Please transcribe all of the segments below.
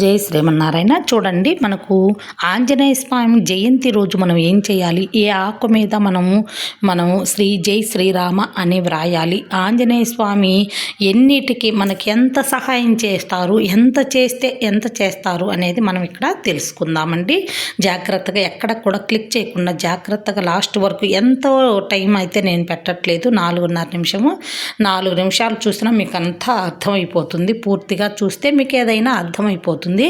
జై శ్రీమన్నారాయణ. చూడండి మనకు ఆంజనేయ స్వామి జయంతి రోజు మనం ఏం చేయాలి? ఏ ఆకు మీద మనము మనము శ్రీ జై శ్రీరామ అని వ్రాయాలి. ఆంజనేయ స్వామి ఎన్నిటికీ మనకి ఎంత సహాయం చేస్తారు? ఎంత చేస్తే ఎంత చేస్తారు అనేది మనం ఇక్కడ తెలుసుకుందామండి. జాగ్రత్తగా ఎక్కడ కూడా క్లిక్ చేయకుండా జాగ్రత్తగా లాస్ట్ వరకు ఎంతో టైం అయితే నేను పెట్టట్లేదు. నాలుగున్నర నిమిషము. నాలుగు నిమిషాలు చూసినా మీకు అంతా అర్థమైపోతుంది. పూర్తిగా చూస్తే మీకు ఏదైనా అర్థమైపోతుంది. అవుతుంది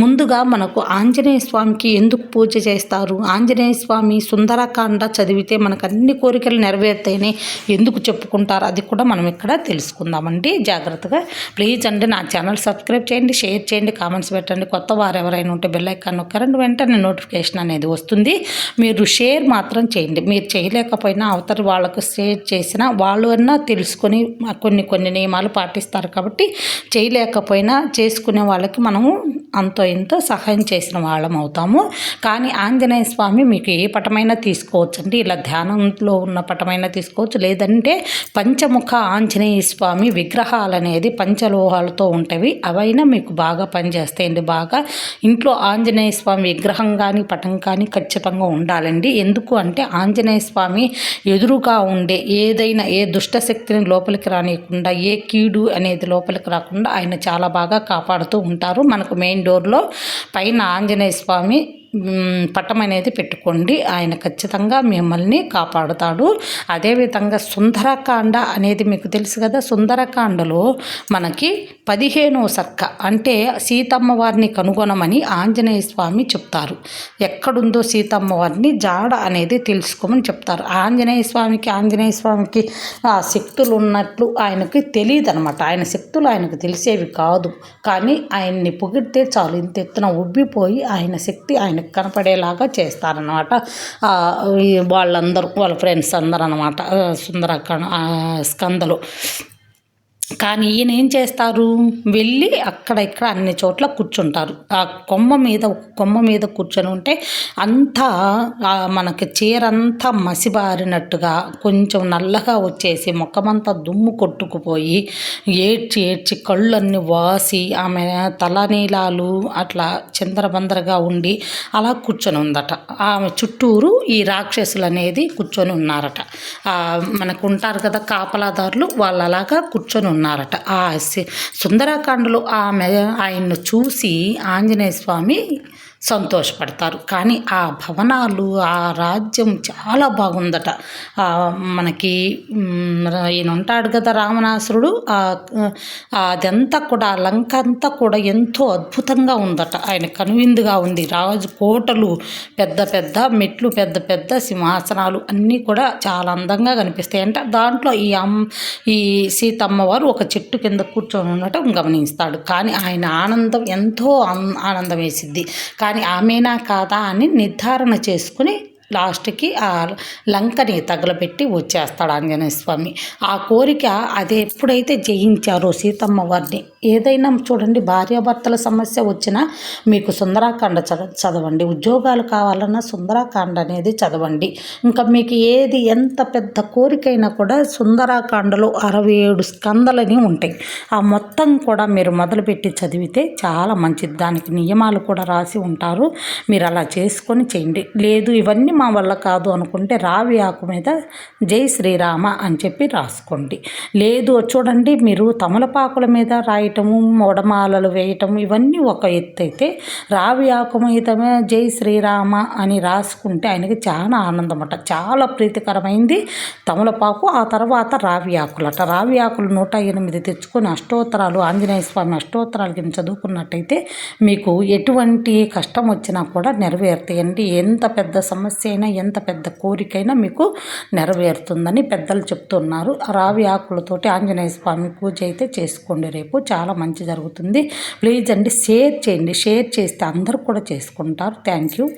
ముందుగా మనకు ఆంజనేయ స్వామికి ఎందుకు పూజ చేస్తారు? ఆంజనేయ స్వామి సుందరకాండ చదివితే మనకు అన్ని కోరికలు నెరవేరుతాయని ఎందుకు చెప్పుకుంటారు? అది కూడా మనం ఇక్కడ తెలుసుకుందామండి. జాగ్రత్తగా ప్లీజ్ అండి నా ఛానల్ సబ్స్క్రైబ్ చేయండి షేర్ చేయండి కామెంట్స్ పెట్టండి. కొత్త వారు ఎవరైనా ఉంటే బెల్ ఐకాన్ నొక్కారండి వెంటనే నోటిఫికేషన్ అనేది వస్తుంది. మీరు షేర్ మాత్రం చేయండి. మీరు చేయలేకపోయినా అవతల వాళ్ళకు షేర్ చేసినా వాళ్ళు అన్నా తెలుసుకొని కొన్ని కొన్ని నియమాలు పాటిస్తారు కాబట్టి చేయలేకపోయినా చేసుకునే వాళ్ళకి మనము అంతో ఎంతో సహాయం చేసిన వాళ్ళం అవుతాము. కానీ ఆంజనేయ స్వామి మీకు ఏ పటమైనా తీసుకోవచ్చండి. ఇలా ధ్యానంలో ఉన్న పటమైనా తీసుకోవచ్చు. లేదంటే పంచముఖ ఆంజనేయ స్వామి విగ్రహాలు అనేది పంచలోహాలతో ఉంటవి. అవైనా మీకు బాగా పనిచేస్తాయండి. బాగా ఇంట్లో ఆంజనేయ స్వామి విగ్రహం కానీ పటం కానీ ఖచ్చితంగా ఉండాలండి. ఎందుకు అంటే ఆంజనేయ స్వామి ఎదురుగా ఉండే ఏదైనా ఏ దుష్ట శక్తిని లోపలికి రానియకుండా ఏ కీడు అనేది లోపలికి రాకుండా ఆయన చాలా బాగా కాపాడుతూ ఉంటారు. మనకు మెయిన్ డోర్లో పైన ఆంజనేయ స్వామి పట్టం అనేది పెట్టుకోండి. ఆయన ఖచ్చితంగా మిమ్మల్ని కాపాడుతాడు. అదేవిధంగా సుందరకాండ అనేది మీకు తెలుసు కదా సుందరకాండలో మనకి పదిహేనో సర్క అంటే సీతమ్మ వారిని కనుగొనమని ఆంజనేయ స్వామి చెప్తారు. ఎక్కడుందో సీతమ్మ వారిని జాడ అనేది తెలుసుకోమని చెప్తారు. ఆంజనేయ స్వామికి ఆంజనేయ స్వామికి ఆ శక్తులు ఉన్నట్లు ఆయనకి తెలియదు అనమాట ఆయన శక్తులు ఆయనకు తెలిసేవి కాదు. కానీ ఆయన్ని పొగిడితే చాలు. ఇంత ఎత్తున ఉబ్బిపోయి ఆయన శక్తి ఆయన ఆయనకు కనపడేలాగా చేస్తారనమాట వాళ్ళందరూ వాళ్ళ ఫ్రెండ్స్ అందరూ అనమాట సుందర స్కందలు. కానీ ఈయన ఏం చేస్తారు? వెళ్ళి అక్కడ ఇక్కడ అన్ని చోట్ల కూర్చుంటారు. ఆ కొమ్మ మీద కొమ్మ మీద కూర్చొని ఉంటే అంతా మనకి చీరంతా మసిబారినట్టుగా కొంచెం నల్లగా వచ్చేసి ముఖమంతా దుమ్ము కొట్టుకుపోయి ఏడ్చి ఏడ్చి కళ్ళన్నీ వాసి ఆమె తలనీలాలు అట్లా చిందరబందరగా ఉండి అలా కూర్చొని ఉందట. ఆమె చుట్టూరు ఈ రాక్షసులు అనేది కూర్చొని ఉన్నారట. మనకు ఉంటారు కదా కాపలాదారులు వాళ్ళు అలాగా కూర్చొని ఉన్నారట. ఆ సుందరాకాండలో ఆమె ఆయన్ను చూసి ఆంజనేయ స్వామి సంతోషపడతారు. కానీ ఆ భవనాలు ఆ రాజ్యం చాలా బాగుందట. మనకి ఈయన ఉంటాడు కదా రామనాసురుడు అదంతా కూడా ఆ లంక అంతా కూడా ఎంతో అద్భుతంగా ఉందట. ఆయన కనువిందుగా ఉంది. రాజు కోటలు పెద్ద పెద్ద మెట్లు పెద్ద పెద్ద సింహాసనాలు అన్నీ కూడా చాలా అందంగా కనిపిస్తాయి. అంటే దాంట్లో ఈ అమ్మ ఈ సీతమ్మ వారు ఒక చెట్టు కింద కూర్చొని ఉండటం గమనిస్తాడు. కానీ ఆయన ఆనందం ఎంతో ఆనందం వేసిద్ది. కానీ కానీ ఆమెనా కాదా అని నిర్ధారణ చేసుకుని లాస్ట్కి ఆ లంకని తగలబెట్టి వచ్చేస్తాడు ఆంజనేయ స్వామి. ఆ కోరిక అది ఎప్పుడైతే జయించారో సీతమ్మ వారిని ఏదైనా చూడండి భార్యాభర్తల సమస్య వచ్చినా మీకు సుందరాకాండ చద చదవండి. ఉద్యోగాలు కావాలన్నా సుందరాకాండ అనేది చదవండి. ఇంకా మీకు ఏది ఎంత పెద్ద కోరికైనా కూడా సుందరాకాండలో అరవై ఏడు స్కందలని ఉంటాయి. ఆ మొత్తం కూడా మీరు మొదలుపెట్టి చదివితే చాలా మంచిది. దానికి నియమాలు కూడా రాసి ఉంటారు. మీరు అలా చేసుకొని చేయండి. లేదు ఇవన్నీ మా వల్ల కాదు అనుకుంటే రావి ఆకు మీద జై శ్రీరామ అని చెప్పి రాసుకోండి. లేదు చూడండి మీరు తమలపాకుల మీద రాయటము మొడమాలలు వేయటం ఇవన్నీ ఒక ఎత్తు అయితే రావి ఆకు మీద జై శ్రీరామ అని రాసుకుంటే ఆయనకి చాలా ఆనందమట. చాలా ప్రీతికరమైంది తమలపాకు ఆ తర్వాత రావి ఆకులట. రావి ఆకులు నూట ఎనిమిది తెచ్చుకొని అష్టోత్తరాలు ఆంజనేయ స్వామి అష్టోత్తరాలు కింద చదువుకున్నట్టయితే మీకు ఎటువంటి కష్టం వచ్చినా కూడా నెరవేరుతాయండి. ఎంత పెద్ద సమస్య అయినా ఎంత పెద్ద కోరికైనా మీకు నెరవేరుతుందని పెద్దలు చెప్తున్నారు. రావి ఆకులతోటి ఆంజనేయ స్వామి పూజ అయితే చేసుకోండి రేపు. చాలా మంచి జరుగుతుంది. ప్లీజ్ అండి షేర్ చేయండి. షేర్ చేస్తే అందరూ కూడా చేసుకుంటారు. Thank you.